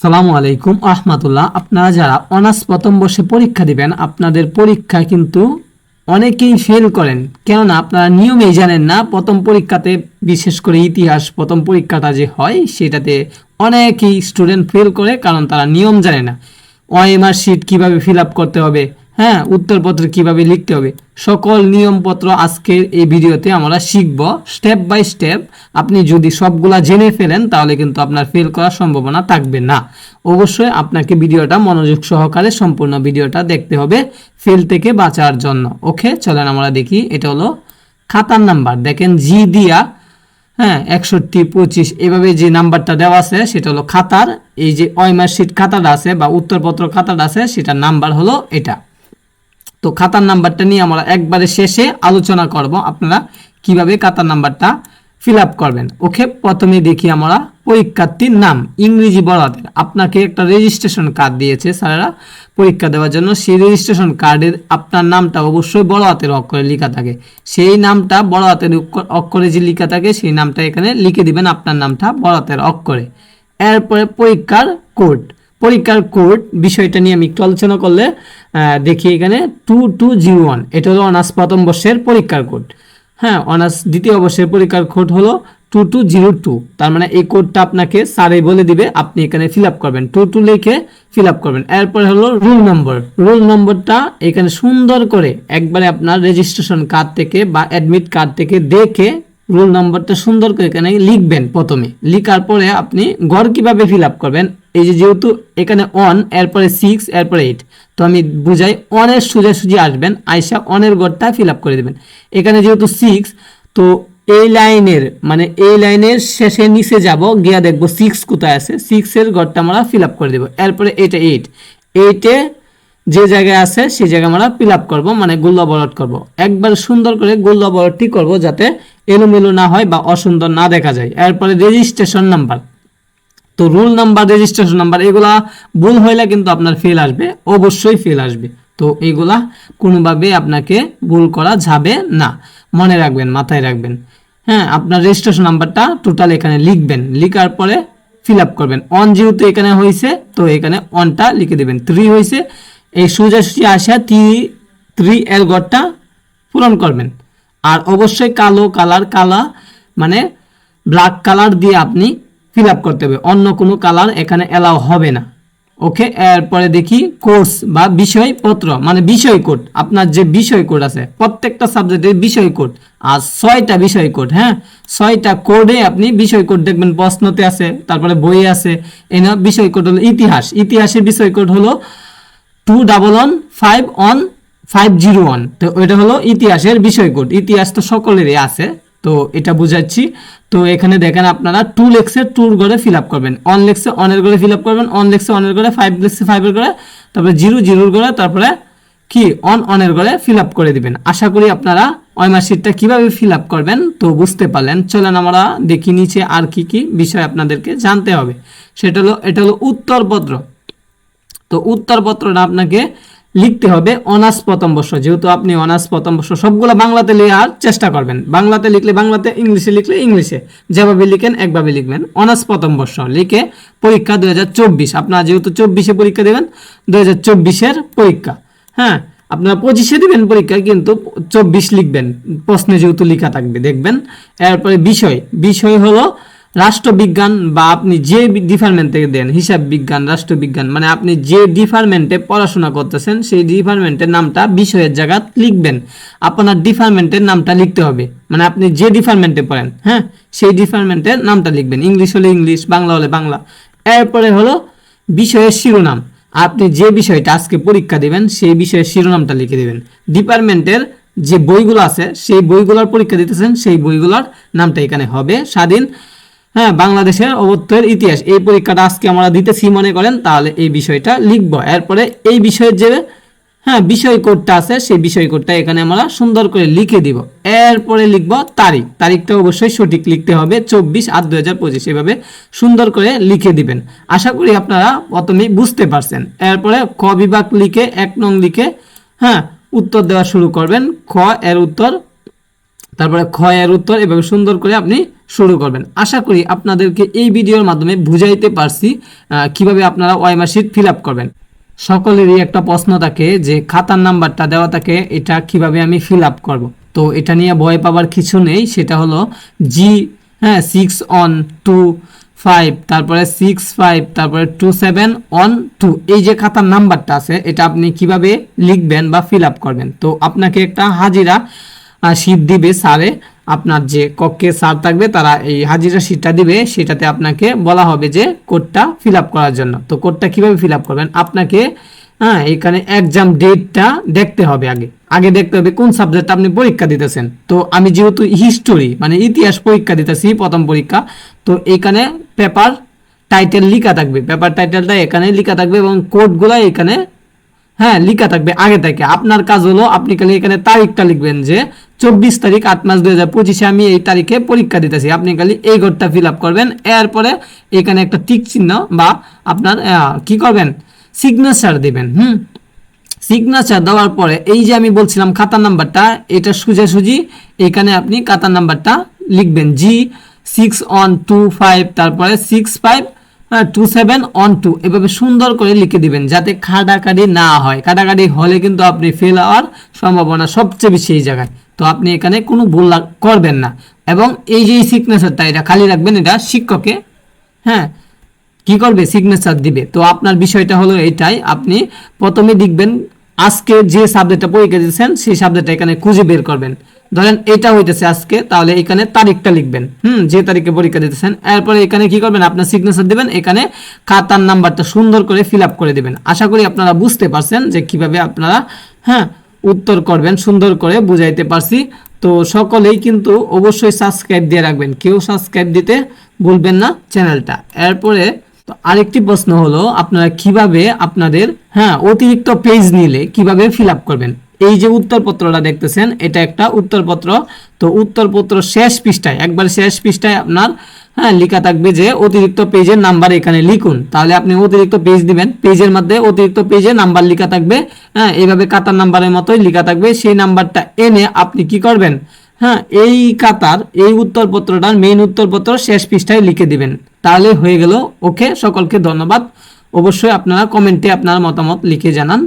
আসসালামু আলাইকুম আহমাতুল্লাহ আপনারা যারা অনার্স প্রথম বর্ষে পরীক্ষা দিবেন, আপনাদের পরীক্ষা কিন্তু অনেকেই ফেল করেন। কেননা আপনারা নিয়মেই জানেন না, প্রথম পরীক্ষাতে, বিশেষ করে ইতিহাস প্রথম পরীক্ষাটা যে হয়, সেটাতে অনেকেই স্টুডেন্ট ফেল করে, কারণ তারা নিয়ম জানে না। ওএমআর শিট কীভাবে ফিল আপ করতে হবে? হ্যাঁ উত্তরপত্র কীভাবে লিখতে হবে? সকল নিয়মপত্র আজকের এই ভিডিওতে আমরা শিখব স্টেপ বাই স্টেপ আপনি যদি সবগুলা জেনে ফেলেন, তাহলে কিন্তু আপনার ফেল করার সম্ভাবনা থাকবে না। অবশ্যই আপনাকে ভিডিওটা মনোযোগ সহকারে সম্পূর্ণ ভিডিওটা দেখতে হবে ফেল থেকে বাঁচার জন্য। ওকে চলেন আমরা দেখি। এটা হলো খাতার নাম্বার। দেখেন, জি দিয়া হ্যাঁ একষট্টি, পঁচিশ, এভাবে যে নাম্বারটা দেওয়া আছে, সেটা হলো খাতার। এই যে ওয়মার শিট খাতাটা আছে বা উত্তরপত্র খাতাটা আছে, সেটার নাম্বার হলো এটা। তো খাতার নাম্বারটা নিয়ে আমরা একবারে শেষে আলোচনা করব আপনারা কীভাবে খাতার নাম্বারটা ফিল আপ করবেন। ওকে, প্রথমে দেখি আমরা পরীক্ষার্থীর নাম, ইংরেজি বড় হাতের আপনাকে একটা রেজিস্ট্রেশন কার্ড দিয়েছে স্যারেরা। পরীক্ষা দেওয়ার জন্য সেই রেজিস্ট্রেশন কার্ডের আপনার নামটা অবশ্যই বড় হাতের অক্ষরে লেখা থাকে। সেই নামটা বড় হাতের অক্ষ- অক্ষরে যে লেখা থাকে, সেই নামটা এখানে লিখে দিবেন আপনার নামটা বড় হাতের অক্ষরে। এরপরে পরীক্ষার কোড পরীক্ষার কোড বিষয়টা নিয়ে আমি একটু আলোচনা করলে দেখি এখানে টু টু জিরো ওয়ান এটা হলো অনার্স প্রথম বর্ষের পরীক্ষার কোড হ্যাঁ অনার্স দ্বিতীয় বর্ষের পরীক্ষার কোড হলো টু টু জিরো টু তার মানে এই কোডটা আপনাকে স্যারে বলে দিবে, আপনি এখানে ফিল আপ করবেন। টু টু লিখে ফিল আপ করবেন। এরপরে হলো রুল নম্বর রুল নম্বরটা এখানে সুন্দর করে একবারে আপনার রেজিস্ট্রেশন কার্ড থেকে বা অ্যাডমিট কার্ড থেকে দেখে রোল নম্বরটা সুন্দর করে এখানে লিখবেন প্রথমে। লিখার পরে আপনি গড় কীভাবে ফিল আপ করবেন? এই যে যেহেতু এখানে অন এরপরে সিক্স এরপরে এইট তো আমি বুঝাই অনের সোজাসুজি আসবেন, আইসা অনের গড়টা ফিল আপ করে দেবেন। এখানে যেহেতু সিক্স তো এই লাইনের মানে এই লাইনের শেষে নিচে যাব, গিয়া দেখব সিক্স কোথায় আছে। সিক্সের গড়টা আমরা ফিল আপ করে দেবো। এরপরে এটা এইট এইটে যে জায়গায় আছে, সেই জায়গায় আমরা ফিল আপ করব মানে গোল্লা বলট করব। একবার সুন্দর করে গোল্লা বলটটি করব যাতে এলোমেলো না হয় বা অসুন্দর না দেখা যায়। এরপরে রেজিস্ট্রেশন নাম্বার তো রুল নাম্বার রেজিস্ট্রেশন নাম্বার এগুলা ভুল হইলে কিন্তু আপনার ফেল আসবে, অবশ্যই ফেল আসবে। তো এগুলা কোনোভাবে আপনাকে ভুল করা যাবে না। মনে রাখবেন, মাথায় রাখবেন। হ্যাঁ আপনার রেজিস্ট্রেশন নাম্বারটা টোটাল এখানে লিখবেন। লিখার পরে ফিল আপ করবেন। অন যেহেতু এখানে হয়েছে তো এখানে অনটা লিখে দেবেন। থ্রি হয়েছে এই সোজাসুজি আসা থ্রি থ্রি এর গড়টা পূরণ করবেন। আর অবশ্যই কালো কালার কালা মানে ব্ল্যাক কালার দিয়ে আপনি ফিল করতে হবে। অন্য কোনো কালার এখানে অ্যালাউ হবে না। ওকে এরপরে দেখি কোর্স বা বিষয়পত্র মানে বিষয় কোড আপনার যে বিষয় কোড আছে, প্রত্যেকটা সাবজেক্টের বিষয় কোড আর ছয়টা বিষয় কোড হ্যাঁ? ছয়টা কোডে আপনি বিষয় কোড দেখবেন, প্রশ্নতে আছে, তারপরে বইয়ে আছে। এনে বিষয় কোড হলো ইতিহাস। ইতিহাসের বিষয় কোড হলো two double one five one five zero one তো এটা হলো ইতিহাসের বিষয় কোড ইতিহাস তো সকলেরই আছে, তো এটা বুঝাচ্ছি। তো এখানে দেখেন আপনারা টু লেক্সে টুর করে ফিল আপ করবেন। অন লেক্সে অনের করে ফিল আপ করবেন অন লেক্সে অনের করে ফাইভ লেক্সে ফাইভের করে তারপরে জিরো জিরোর করে তারপরে কি? অন অনের করে ফিল আপ করে দিবেন। আশা করি আপনারা মার্কশিটটা কীভাবে ফিল আপ করবেন, তো বুঝতে পারলেন। চলেন আমরা দেখি নিচে আর কি কি বিষয় আপনাদেরকে জানতে হবে। সেটা হলো, এটা হলো উত্তরপত্র তো উত্তরপত্রটা আপনাকে লিখতে হবে অনার্স প্রথম বর্ষ। যেহেতু আপনি অনার্স প্রথম বর্ষ, সবগুলো বাংলাতে লেখার চেষ্টা করবেন। বাংলাতে লিখলে বাংলাতে, ইংলিশে লিখলে ইংলিশে। যেভাবে লিখেন একভাবে লিখবেন। অনার্স প্রথম বর্ষ লিখে পরীক্ষা দুই হাজার চব্বিশ। আপনারা যেহেতু চব্বিশে পরীক্ষা দেবেন দুই হাজার চব্বিশের পরীক্ষা। হ্যাঁ আপনারা পঁচিশে দিবেন পরীক্ষা, কিন্তু চব্বিশ লিখবেন। প্রশ্নে যেহেতু লেখা থাকবে, দেখবেন। এরপরে বিষয়। বিষয় হলো রাষ্ট্রবিজ্ঞান বা আপনি যে ডিপার্টমেন্ট থেকে দেন, হিসাব বিজ্ঞান, রাষ্ট্রবিজ্ঞান মানে আপনি যে ডিপার্টমেন্টে পড়াশোনা করতেছেন, সেই ডিপার্টমেন্টের নামটা বিষয়ের জায়গা লিখবেন। আপনার ডিপার্টমেন্টের নামটা লিখতে হবে। মানে আপনি যে ডিপার্টমেন্টে পড়েন হ্যাঁ? সেই ডিপার্টমেন্টের নামটা লিখবেন। ইংলিশ হলে ইংলিশ, বাংলা হলে বাংলা। এরপরে হলো বিষয়ের শিরোনাম। আপনি যে বিষয়টা আজকে পরীক্ষা দিবেন, সেই বিষয়ের শিরোনামটা লিখে দেবেন। ডিপার্টমেন্টের যে বইগুলো আছে, সেই বইগুলোর পরীক্ষা দিতেছেন, সেই বইগুলোর নামটা এখানে হবে। স্বাধীন হ্যাঁ বাংলাদেশের অবত্যের ইতিহাস। এই পরীক্ষাটা আজকে আমরা দিতেছি, মনে করেন, তাহলে এই বিষয়টা লিখব। এরপরে এই বিষয়ের যে হ্যাঁ বিষয় কোডটা আছে, সেই বিষয় কোডটা এখানে আমরা সুন্দর করে লিখে দিব। এরপরে লিখব তারিখ। তারিখটা অবশ্যই সঠিক লিখতে হবে। চব্বিশ আট দুই হাজার পঁচিশ। এভাবে সুন্দর করে লিখে দিবেন। আশা করি আপনারা প্রথমেই বুঝতে পারছেন। এরপরে ক বিভাগ লিখে, এক নং লিখে হ্যাঁ উত্তর দেওয়া শুরু করবেন। খ এর উত্তর তারপরে ক্ষয়ের উত্তর এভাবে সুন্দর করে আপনি শুরু করবেন। আশা করি আপনাদেরকে এই ভিডিওর মাধ্যমে বুঝাইতে পারছি কীভাবে আপনারা ওয়াইমার শিট ফিল আপ করবেন। সকলেরই একটা প্রশ্ন থাকে যে খাতার নাম্বারটা দেওয়া থাকে, এটা কীভাবে আমি ফিল আপ করব? তো এটা নিয়ে ভয় পাবার কিছু নেই, সেটা হলো জি হ্যাঁ সিক্স অন টু ফাইভ তারপরে সিক্স ফাইভ তারপরে টু সেভেন অন টু এই যে খাতার নাম্বারটা আছে, এটা আপনি কীভাবে লিখবেন বা ফিল আপ করবেন? তো আপনাকে একটা হাজিরা শীট দিবে স্যারে আপনার যে কক্ষে স্যার থাকবে, তারা এই হাজিরা শীটটা দিবে, সেটাতে আপনাকে বলা হবে যে কোডটা ফিল করার জন্য। তো কোডটা কীভাবে ফিল করবেন? আপনাকে হ্যাঁ এখানে এক্সাম ডেটটা দেখতে হবে আগে। আগে দেখতে হবে কোন সাবজেক্ট আপনি পরীক্ষা দিতেছেন। তো আমি যেহেতু হিস্টোরি মানে ইতিহাস পরীক্ষা দিতেছি, প্রথম পরীক্ষা, তো এখানে পেপার টাইটেল লেখা থাকবে। পেপার টাইটেলটা এখানে লেখা থাকবে এবং কোডগুলো এখানে হ্যাঁ লেখা থাকবে আগে থেকে। আপনার কাজ হলো আপনি খালি এখানে তারিখটা লিখবেন যে চব্বিশ তারিখ আট মাস দুই হাজার পঁচিশে আমি এই তারিখে পরীক্ষা দিতেছি। আপনি খালি এই ঘরটা ফিল আপ করবেন। এরপরে এখানে একটা টিক চিহ্ন বা আপনার কি করবেন? সিগনেচার দিবেন, হুম? সিগনেচার দেওয়ার পরে এই যে আমি বলছিলাম খাতার নাম্বারটা, এটা সোজাসুজি এখানে আপনি খাতার নাম্বারটা লিখবেন। জি সিক্স ওয়ান টু ফাইভ তারপরে six five two seven one two এভাবে সুন্দর করে লিখে দিবেন যাতে কাটাকাটি না হয়। কাটাকাটি হলে কিন্তু আপনি ফেল হওয়ার সম্ভাবনা সবচেয়ে বেশি এই জায়গায়। তো আপনি এখানে কোনো ভুল করবেন না। এবং এই যে সিগনেচারটা এটা খালি রাখবেন, এটা শিক্ষকে হ্যাঁ কি করবে? সিগনেচার দিবে। তো আপনার বিষয়টা হলো এইটাই আপনি প্রথমে দেখবেন আজকে যে সাবজেক্টটা পরীক্ষা দিয়েছেন সেই সাবজেক্টটা এখানে খুঁজে বের করবেন। ধরেন এটা হইতেছে আজকে, তাহলে এখানে তারিখটা লিখবেন। হুম, যে তারিখে পরীক্ষা দিতেছেন, এরপরে এখানে কি করবেন? আপনার সিগনেচার দিবেন, এখানে খাতার নাম্বারটা সুন্দর করে ফিল করে দিবেন। আশা করি আপনারা বুঝতে পারছেন যে কীভাবে আপনারা হ্যাঁ উত্তর করবেন, সুন্দর করে বুঝাইতে পারছি। তো সকলেই কিন্তু অবশ্যই সাবস্ক্রাইব দিয়ে রাখবেন। কেউ সাবস্ক্রাইব দিতে ভুলবেন না চ্যানেলটা। এরপরে তো আরেকটি প্রশ্ন হলো, আপনারা কীভাবে আপনাদের হ্যাঁ অতিরিক্ত পেজ নিলে কীভাবে ফিল করবেন? এই যে উত্তরপত্রটা দেখতেছেন, এটা একটা উত্তরপত্র। তো উত্তরপত্র শেষ পৃষ্ঠায়, একবার শেষ পৃষ্ঠায় আপনার হ্যাঁ লেখা থাকবে যে অতিরিক্ত পেজের নাম্বার এখানে লিখুন। তাহলে আপনি অতিরিক্ত পেজ দিবেন। পেজের মধ্যে অতিরিক্ত পেজে নাম্বার লেখা থাকবে। হ্যাঁ এইভাবে কাতার নাম্বারের মতোই লেখা থাকবে। সেই নাম্বারটা এনে আপনি কি করবেন? হ্যাঁ এই কাতার, এই উত্তরপত্রটার মেইন উত্তরপত্র শেষ পৃষ্ঠায় লিখে দিবেন। তাহলে হয়ে গেল। ওকে, সকলকে ধন্যবাদ। অবশ্যই আপনারা কমেন্টে আপনার মতামত লিখে জানান।